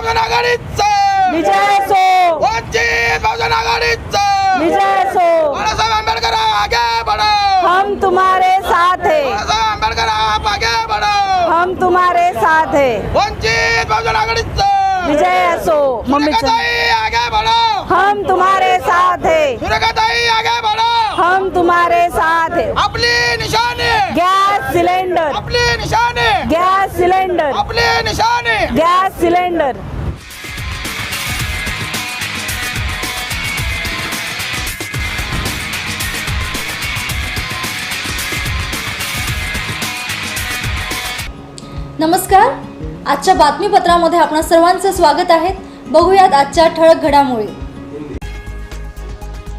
बहुजन आघाडीचं विजय सो वंचित बहुजन आघाडीचं विजय सो बाळासाहेब आंबेडकर आगे बढ़ो! हम तुम्हारे साथ हैं। बाळासाहेब आंबेडकर आप आगे बढ़ो! हम तुम्हारे साथ हैं। वंचित बहुजन आघाडीचं विजय असो मम्मीचं आगे बढ़ो! हम तुम्हारे साथ हैं। सुरेखाताई आगे बढ़ो! हम तुम्हारे साथ हैं। Gas cylinder. आपली निशाणी. Gas cylinder. आपली निशाणी. Gas cylinder. नमस्कार. आजच्या बातमीपत्रामध्ये आपणा सर्वांचं स्वागत आहे. बघूयात आजच्या ठळक घडामोडी.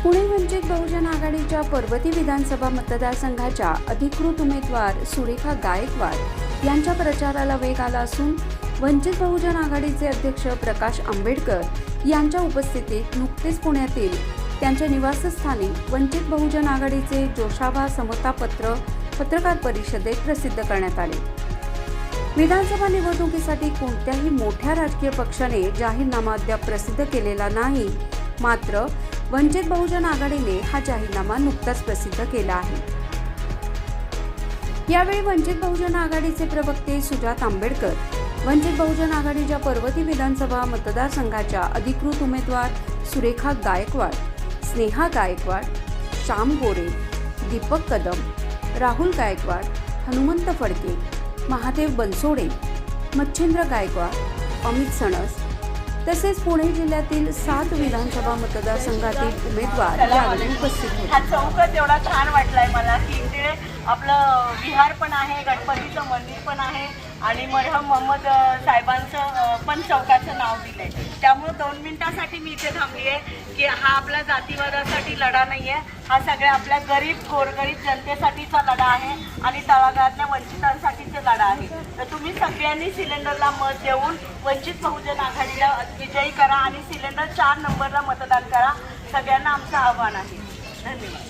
पुणे वंचित बहुजन आघाडीच्या पर्वती विधानसभा मतदारसंघाच्या अधिकृत उमेदवार सुरेखा गायकवाड यांच्या प्रचाराला वेग आला असून वंचित बहुजन आघाडीचे अध्यक्ष प्रकाश आंबेडकर यांच्या उपस्थितीत नुकतेच पुण्यातील त्यांच्या निवासस्थानी वंचित बहुजन आघाडीचे जोशाभा समता पत्र पत्रकार परिषदेत प्रसिद्ध करण्यात आले. विधानसभा निवडणुकीसाठी कोणत्याही मोठ्या राजकीय पक्षाने जाहीरनामा अद्याप प्रसिद्ध केलेला नाही. मात्र वंचित बहुजन आघाडीने हा जाहीरनामा नुकताच प्रसिद्ध केला आहे. यावेळी वंचित बहुजन आघाडीचे प्रवक्ते सुजात आंबेडकर वंचित बहुजन आघाडीच्या पर्वती विधानसभा मतदारसंघाच्या अधिकृत उमेदवार सुरेखा गायकवाड स्नेहा गायकवाड श्याम गोरे दीपक कदम राहुल गायकवाड हनुमंत फडके महादेव बनसोडे मच्छिंद्र गायकवाड अमित सणस तसेच पुणे जिल्ह्यातील सात विधानसभा मतदारसंघातील उमेदवार यावेळी उपस्थित होते. हा चौकच एवढा छान वाटलाय मला की इथे आपलं विहार पण आहे गणपतीचं मंदिर पण आहे आणि मरहम मोहम्मद साहेबांचं पण चौकाचं नाव दिलंय. त्यामुळे दोन मिनिटासाठी मी इथे थांबली आहे की हा आपला जातीवादासाठी लढा नाही आहे हा सगळ्या आपल्या गरीब गोरगरीब जनतेसाठीचा लढा आहे आणि तळागाळातल्या वंचितांसाठीचा लढा आहे. तर तुम्ही सगळ्यांनी सिलेंडरला मत देऊन वंचित बहुजन आघाडीला विजयी करा आणि सिलेंडर चार नंबरला मतदान करा. सगळ्यांना आमचं आव्हान आहे. धन्यवाद.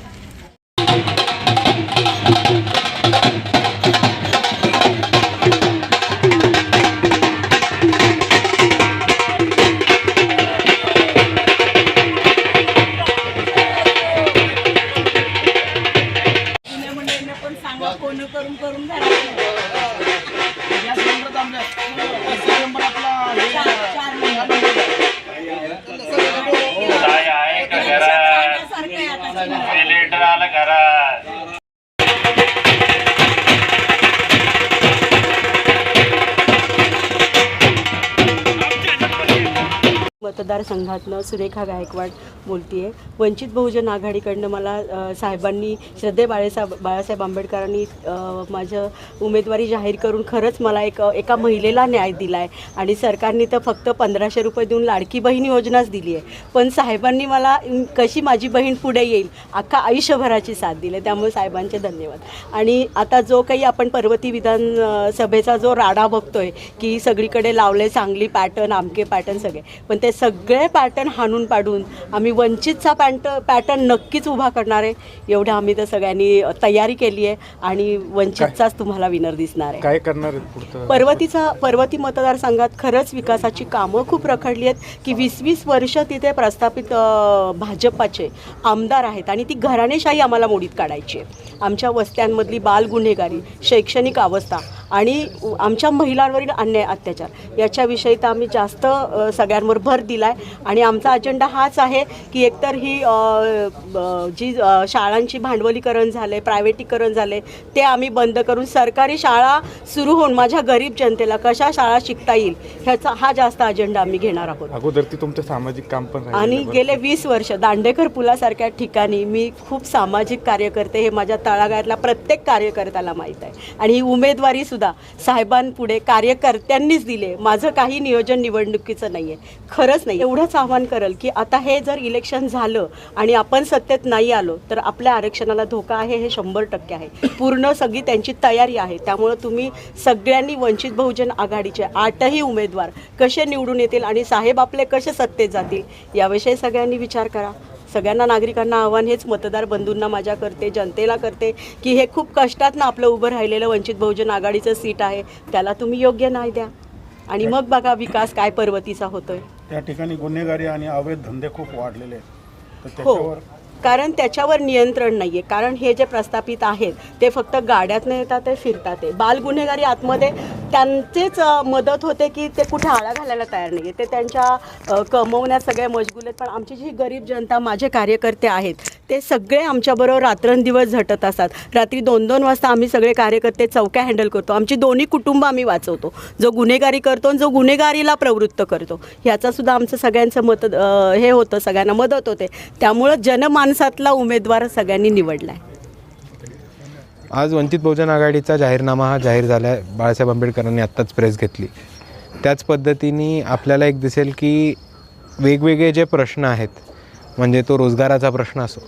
करून करून झालं मतदारसंघातनं सुरेखा गायकवाड बोलतीये. वंचित बहुजन आघाडीकडनं मला साहेबांनी श्रद्धे बाळेसाहेब बाळासाहेब आंबेडकरांनी माझं उमेदवारी जाहीर करून खरंच मला एक एका महिलेला न्याय दिला आहे आणि सरकारने तर फक्त पंधराशे रुपये देऊन लाडकी बहीण योजनाच दिली आहे पण साहेबांनी मला कशी माझी बहीण पुढे येईल अख्खा आयुष्यभराची साथ दिली. आहे. त्यामुळे साहेबांचे धन्यवाद. आणि आता जो काही आपण पर्वती विधान सभेचा जो राडा बघतोय की सगळीकडे लावले चांगली पॅटर्न आमके पॅटर्न सगळे. पण ते सग सगळे पॅटर्न हाणून पाडून आम्ही वंचितचा पॅन्ट पॅटर्न नक्कीच उभा करणार आहे. एवढं आम्ही तर सगळ्यांनी तयारी केली आहे आणि वंचितचाच तुम्हाला विनर दिसणार आहे. काय करणार पर्वतीचा पर्वती मतदारसंघात खरंच विकासाची कामं खूप रखडली आहेत की वीस वीस वर्ष तिथे प्रस्थापित भाजपाचे आमदार आहेत आणि ती घराणेशाही आम्हाला मोडीत काढायची आहे. आमच्या वस्त्यांमधली बाल गुन्हेगारी शैक्षणिक अवस्था आणि आमच्या महिलांवरील अन्याय अत्याचार याच्याविषयी तर आम्ही जास्त सगळ्यांवर भर दिला आहे आणि आमचा अजेंडा हाच आहे की एकतर ही जी शाळांची भांडवलीकरण झाले प्रायव्हेटीकरण झाले ते आम्ही बंद करून सरकारी शाळा सुरू होऊन माझ्या गरीब जनतेला कशा शाळा शिकता येईल ह्याचा हा जास्त अजेंडा आम्ही घेणार आहोत. अगोदर ती तुमचं सामाजिक काम पण राहिलेलं आणि बरं. गेले वीस वर्ष दांडेकर पुलासारख्या ठिकाणी मी खूप सामाजिक कार्य करते हे माझ्या तळागाळातल्या प्रत्येक कार्यकर्त्याला माहीत आहे. आणि ही उमेदवारी सुद्धा साहेबांपुढे कार्यकर्त्यांनीच दिले माझं काही नियोजन निवडणुकीचं नाही आहे खरंच नाही. एवढंच आव्हान करेल की आता हे जर इलेक्शन झालं आणि आपण सत्तेत नाही आलो तर आपल्या आरक्षणाला धोका आहे हे शंभर टक्के आहे. पूर्ण सगळी त्यांची तयारी आहे. त्यामुळं तुम्ही सगळ्यांनी वंचित बहुजन आघाडीचे आठही उमेदवार कसे निवडून येतील आणि साहेब आपले कसे सत्तेत जातील याविषयी सगळ्यांनी विचार करा. सगळ्यांना नागरिकांना आव्हान हेच मतदार बंधूंना माझ्या करते जनतेला करते की हे खूप कष्टातनं आपलं उभं राहिलेलं वंचित बहुजन आघाडीचं सीट आहे त्याला तुम्ही योग्य नाही द्या. आणि मग बघा विकास काय पर्वतीचा होतोय. त्या ठिकाणी गुन्हेगारी आणि अवैध धंदे खूप वाढलेले आहेत. तर हो त्याच्यावर कारण त्याच्यावर नियंत्रण नाही आहे कारण हे जे प्रस्थापित आहेत ते फक्त गाड्यातनं येतात ते फिरतात. ते बाल गुन्हेगारी आतमध्ये त्यांचेच मदत होते की ते कुठे आळा घालायला तयार नाही आहे ते त्यांच्या कमवण्यात सगळे मजगूल आहेत. पण आमची जी गरीब जनता माझे कार्यकर्ते आहेत ते सगळे आमच्याबरोबर रात्रंदिवस झटत असतात. रात्री दोन दोन वाजता आम्ही सगळे कार्यकर्ते चौक्या हँडल करतो. आमची दोन्ही कुटुंब आम्ही वाचवतो. जो गुन्हेगारी करतो आणि जो गुन्हेगारीला प्रवृत्त करतो. ह्याचासुद्धा आमचं सगळ्यांचं मत हे होतं सगळ्यांना मदत होते. त्यामुळं जनमानसातला उमेदवार सगळ्यांनी निवडला आहे आज वंचित बहुजन आघाडीचा जाहीरनामा हा जाहीर झाला आहे बाळासाहेब आंबेडकरांनी आत्ताच प्रेस घेतली. त्याच पद्धतीने आपल्याला एक दिसेल की वेगवेगळे जे प्रश्न आहेत म्हणजे तो रोजगाराचा प्रश्न असो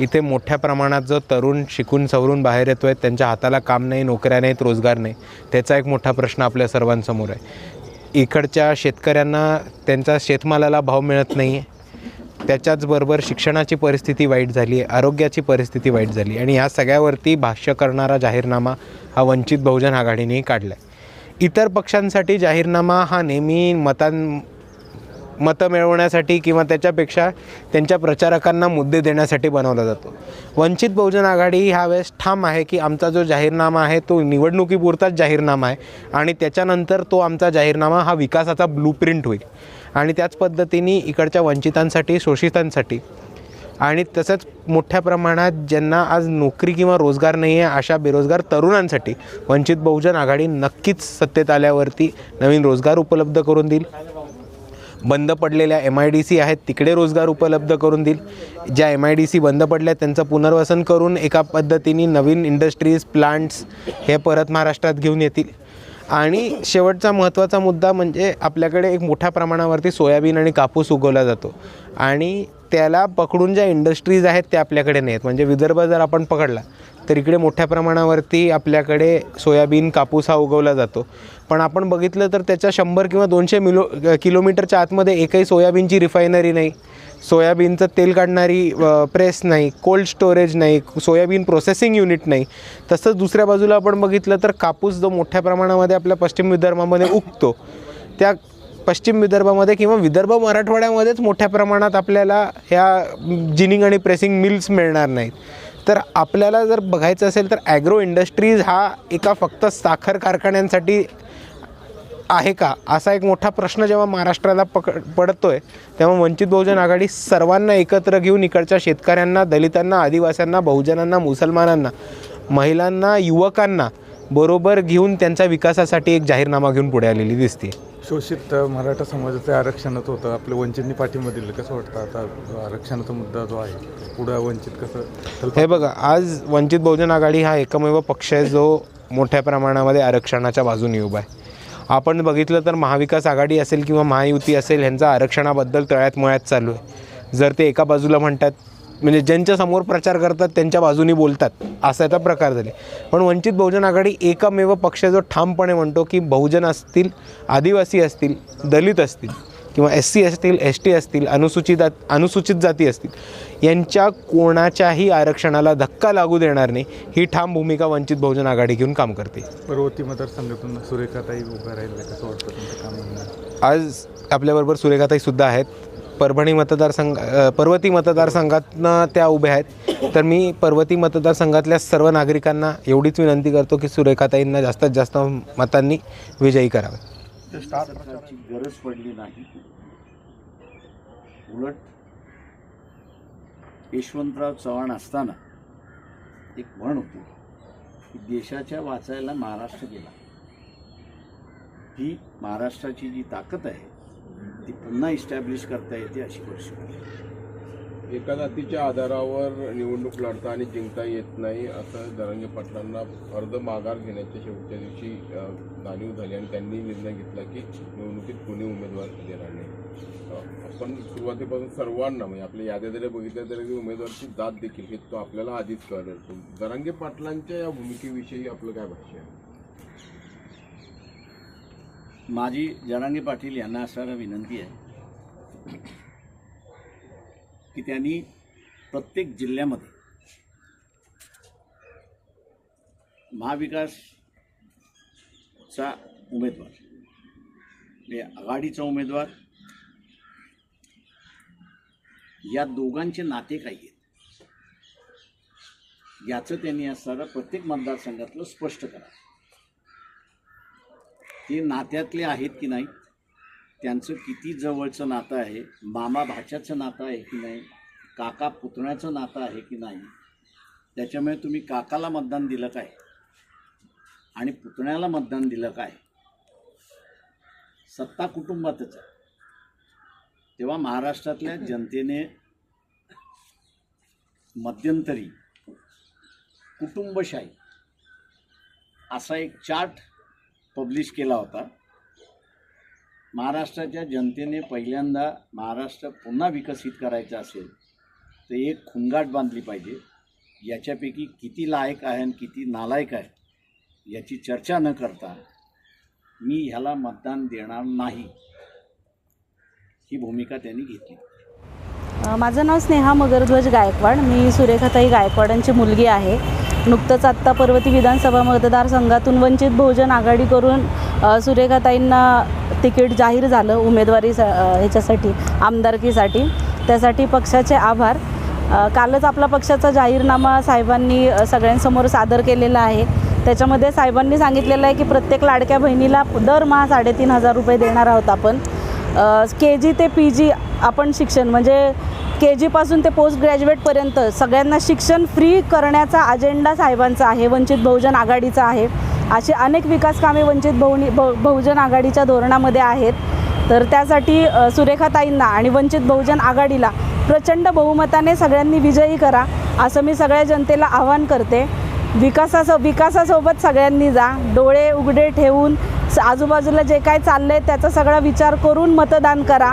इथे मोठ्या प्रमाणात जो तरुण शिकून सवरून बाहेर येतो आहे त्यांच्या हाताला काम नाही नोकऱ्या नाहीत रोजगार नाही त्याचा एक मोठा प्रश्न आपल्या सर्वांसमोर आहे. इकडच्या शेतकऱ्यांना त्यांचा शेतमालाला भाव मिळत नाही आहे त्याच्याचबरोबर शिक्षणाची परिस्थिती वाईट झाली आहे आरोग्याची परिस्थिती वाईट झाली आणि ह्या सगळ्यावरती भाष्य करणारा जाहीरनामा हा वंचित बहुजन आघाडीनेही काढला आहे इतर पक्षांसाठी जाहीरनामा हा नेहमी मतां मतं मिळवण्यासाठी किंवा त्याच्यापेक्षा त्यांच्या प्रचारकांना मुद्दे देण्यासाठी बनवला जातो. वंचित बहुजन आघाडी हा वेळेस ठाम आहे की आमचा जो जाहीरनामा आहे तो निवडणुकीपुरताच जाहीरनामा आहे आणि त्याच्यानंतर तो आमचा जाहीरनामा हा विकासाचा ब्लूप्रिंट होईल. आणि त्याच पद्धतीने इकडच्या वंचितांसाठी शोषितांसाठी. आणि तसंच मोठ्या प्रमाणात ज्यांना आज नोकरी किंवा रोजगार नाही आहे अशा बेरोजगार तरुणांसाठी वंचित बहुजन आघाडी नक्कीच सत्तेत आल्यावरती नवीन रोजगार उपलब्ध करून देईल. बंद पडलेल्या एम आय डी सी आहेत तिकडे रोजगार उपलब्ध करून देईल. ज्या एम आय डी सी बंद पडल्या त्यांचं पुनर्वसन करून एका पद्धतीने नवीन इंडस्ट्रीज प्लांट्स हे परत महाराष्ट्रात घेऊन येतील. आणि शेवटचा महत्त्वाचा मुद्दा म्हणजे आपल्याकडे एक मोठ्या प्रमाणावरती सोयाबीन आणि कापूस उगवला जातो. आणि त्याला पकडून ज्या इंडस्ट्रीज आहेत त्या आपल्याकडे नाही आहेत म्हणजे विदर्भ जर आपण पकडला तर इकडे मोठ्या प्रमाणावरती आपल्याकडे सोयाबीन कापूस हा उगवला जातो. पण आपण बघितलं तर त्याच्या शंभर किंवा दोनशे मिलो किलोमीटरच्या आतमध्ये एकही सोयाबीनची रिफायनरी नाही. सोयाबीनचं तेल काढणारी प्रेस नाही कोल्ड स्टोरेज नाही सोयाबीन प्रोसेसिंग युनिट नाही. तसंच दुसऱ्या बाजूला आपण बघितलं तर कापूस जो मोठ्या प्रमाणामध्ये आपल्या पश्चिम विदर्भामध्ये उगतो त्या पश्चिम विदर्भामध्ये किंवा विदर्भ मराठवाड्यामध्येच मोठ्या प्रमाणात आपल्याला ह्या जिनिंग आणि प्रेसिंग मिल्स मिळणार नाहीत. तर आपल्याला जर बघायचं असेल तर ॲग्रो इंडस्ट्रीज हा एका फक्त साखर कारखान्यांसाठी आहे का? असा एक मोठा प्रश्न जेव्हा महाराष्ट्राला पक पडतोय तेव्हा वंचित बहुजन आघाडी सर्वांना एकत्र घेऊन इकडच्या शेतकऱ्यांना दलितांना आदिवासींना बहुजनांना मुसलमानांना महिलांना युवकांना बरोबर घेऊन त्यांच्या विकासासाठी एक जाहीरनामा घेऊन पुढे आलेली दिसते शोषित मराठा समाजाचं आरक्षणाचं होतं. आपलं वंचितनी पाठिंबा दिलं. कसं वाटतं आता आरक्षणाचा मुद्दा जो आहे पुढं वंचित कसं हे बघा आज वंचित बहुजन आघाडी हा एकमेव पक्ष आहे जो मोठ्या प्रमाणामध्ये आरक्षणाच्या बाजूने उभा आहे. आपण बघितलं तर महाविकास आघाडी असेल किंवा महायुती असेल ह्यांचा आरक्षणाबद्दल तळ्यात मळ्यात चालू आहे. जर ते एका बाजूला म्हणतात म्हणजे ज्यांच्या समोर प्रचार करतात त्यांच्या बाजूनी बोलतात असा याचा प्रकार झाले. पण वंचित बहुजन आघाडी एकमेव पक्ष जो ठामपणे म्हणतो की बहुजन असतील आदिवासी असतील दलित असतील किंवा एस सी असतील एस टी असतील अनुसूचित अनुसूचित जाती असतील यांच्या कोणाच्याही आरक्षणाला धक्का लागू देणार नाही ही ठाम भूमिका वंचित बहुजन आघाडी घेऊन काम करते. पर्वती मतदारसंघातून सुरेखाताई उभं राहिलं कसं वाटतं तुमचं काम म्हणणं आज आपल्याबरोबर सुरेखाताई सुद्धा आहेत. परभणी मतदारसंघ पर्वती मतदारसंघातनं त्या उभ्या आहेत. तर मी पर्वती मतदारसंघातल्या सर्व नागरिकांना एवढीच विनंती करतो की सुरेखाताईंना जास्तीत जास्त मतांनी विजयी करावे. गरज पडली नाही. उलट यशवंतराव चव्हाण असताना एक म्हण होती की देशाच्या वाचायला महाराष्ट्र गेला. ही महाराष्ट्राची जी ताकद आहे ती पुन्हा इस्टॅब्लिश करता येते अशी परिस्थिती. एका जातीच्या आधारावर निवडणूक लढता आणि जिंकता येत नाही असं दरंगे पाटलांना अर्ध माघार घेण्याच्या शेवटच्या दिवशी जाणीव झाली आणि त्यांनी निर्णय घेतला की निवडणुकीत कोणी उमेदवार देणार नाही. आपण सुरुवातीपासून सर्वांना म्हणजे आपल्या याद्या जरी बघितल्या तरी उमेदवारची जात देखील हे तो आपल्याला आधीच कळेल दरंगे पाटलांच्या या भूमिकेविषयी आपलं काय भाष्य आहे? माझी जरांगे पाटील यांना असणारा विनंती आहे. की त्यांनी प्रत्येक जिल्ह्यामध्ये महाविकासचा उमेदवार म्हणजे आघाडीचा उमेदवार या दोघांचे नाते काही आहेत. याचं त्यांनी असणारं प्रत्येक मतदारसंघातलं स्पष्ट करा. ते नात्यातले आहेत की नाही त्यांचं किती जवळचं नातं आहे? मामा भाच्याचं नातं आहे की नाही? काका पुतण्याचं नातं आहे की नाही? त्याच्यामुळे तुम्ही काकाला मतदान दिलं काय? आणि पुतण्याला मतदान दिलं काय? सत्ता कुटुंबातच आहे. तेव्हा महाराष्ट्रातल्या जनतेने मध्यंतरी कुटुंबशाही असा एक चार्ट पब्लिश केला होता. महाराष्ट्राच्या जनतेने पहिल्यांदा महाराष्ट्र पुन्हा विकसित करायचा असेल तर एक खुंगाट बांधली पाहिजे. याच्यापैकी किती लायक आहे आणि किती नालायक आहे याची चर्चा न करता मी ह्याला मतदान देणार नाही ही भूमिका त्यांनी घेतली. माझं नाव स्नेहा मगरध्वज गायकवाड. मी सुरेखाताई गायकवाडांची मुलगी आहे. नुकतंच आत्ता पर्वती विधानसभा मतदारसंघातून वंचित बहुजन आघाडी करून सुरेखाताईंना तिकीट जाहीर झालं उमेदवारी ह्याच्यासाठी आमदारकीसाठी. त्यासाठी पक्षाचे आभार. कालच आपला पक्षाचा जाहीरनामा साहेबांनी सगळ्यांसमोर सादर केलेला आहे. त्याच्यामध्ये साहेबांनी सांगितलेलं आहे की प्रत्येक लाडक्या बहिणीला दरमहा साडेतीन हजार रुपये देणार आहोत आपण. के जी ते पी जी आपण शिक्षण म्हणजे के जीपासून ते पोस्ट ग्रॅज्युएटपर्यंत सगळ्यांना शिक्षण फ्री करण्याचा अजेंडा साहेबांचा आहे वंचित बहुजन आघाडीचा आहे. असे अनेक विकास कामे वंचित बहुनी बहुजन आघाडीच्या धोरणामध्ये आहेत. तर त्यासाठी सुरेखाताईंना आणि वंचित बहुजन आघाडीला प्रचंड बहुमताने सगळ्यांनी विजयी करा असं मी सगळ्या जनतेला आवाहन करते. विकासासो विकासासोबत सगळ्यांनी जा डोळे उघडे ठेवून स- आजूबाजूला जे काय चाललं आहे त्याचा सगळा विचार करून मतदान करा.